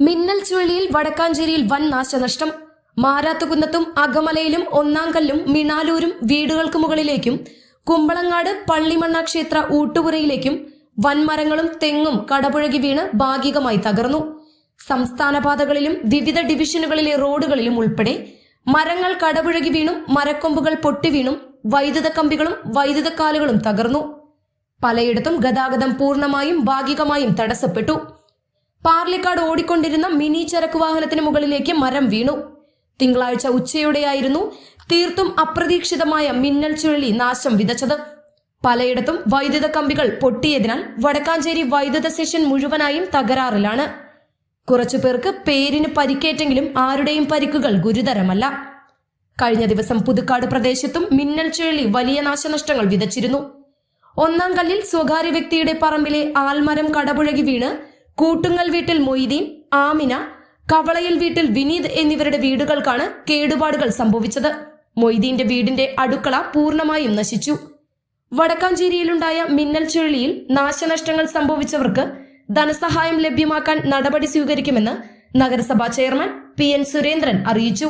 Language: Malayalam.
മിന്നൽ ചുഴലിയിൽ വടക്കാഞ്ചേരിയിൽ വൻ നാശനഷ്ടം. മാരാത്തുകുന്നത്തും അകമലയിലും ഒന്നാംകല്ലും മിണാലൂരും വീടുകൾക്ക് മുകളിലേക്കും. കുമ്പളങ്ങാട് പള്ളിമണ്ണ ക്ഷേത്ര ഊട്ടുപുരയിലേക്കും വൻമരങ്ങളും തെങ്ങും കടപുഴകി വീണ് ഭാഗികമായി തകർന്നു. സംസ്ഥാന പാതകളിലും വിവിധ ഡിവിഷനുകളിലെ റോഡുകളിലും ഉൾപ്പെടെ മരങ്ങൾ കടപുഴകി വീണും മരക്കൊമ്പുകൾ പൊട്ടിവീണും വൈദ്യുത കമ്പികളും വൈദ്യുത കാലുകളും തകർന്നു. പലയിടത്തും ഗതാഗതം പൂർണമായും ഭാഗികമായും തടസ്സപ്പെട്ടു. പാർലിക്കാട് ഓടിക്കൊണ്ടിരുന്ന മിനി ചരക്ക് വാഹനത്തിന് മുകളിലേക്ക് മരം വീണു. തിങ്കളാഴ്ച ഉച്ചയോടെയായിരുന്നു തീർത്തും അപ്രതീക്ഷിതമായ മിന്നൽ ചുഴലി നാശം വിതച്ചത്. പലയിടത്തും വൈദ്യുത കമ്പികൾ പൊട്ടിയതിനാൽ വടക്കാഞ്ചേരി വൈദ്യുത സ്റ്റേഷൻ മുഴുവനായും തകരാറിലാണ്. കുറച്ചു പേർക്ക് പേരിന് പരിക്കേറ്റെങ്കിലും ആരുടെയും പരിക്കുകൾ ഗുരുതരമല്ല. കഴിഞ്ഞ ദിവസം പുതുക്കാട് പ്രദേശത്തും മിന്നൽ ചുഴലി വലിയ നാശനഷ്ടങ്ങൾ വിതച്ചിരുന്നു. ഒന്നാം കല്ലിൽ സ്വകാര്യ വ്യക്തിയുടെ പറമ്പിലെ ആൽമരം കടപുഴകി വീണ് കൂട്ടുങ്ങൽ വീട്ടിൽ മൊയ്തീൻ ആമിന കവളയിൽ വീട്ടിൽ വിനീത് എന്നിവരുടെ വീടുകൾക്കാണ് കേടുപാടുകൾ സംഭവിച്ചത്. മൊയ്തീന്റെ വീടിന്റെ അടുക്കള പൂർണമായും നശിച്ചു. വടക്കാഞ്ചേരിയിലുണ്ടായ മിന്നൽ ചുഴലിയിൽ നാശനഷ്ടങ്ങൾ സംഭവിച്ചവർക്ക് ധനസഹായം ലഭ്യമാക്കാൻ നടപടി സ്വീകരിക്കുമെന്ന് നഗരസഭാ ചെയർമാൻ പി എൻ സുരേന്ദ്രൻ അറിയിച്ചു.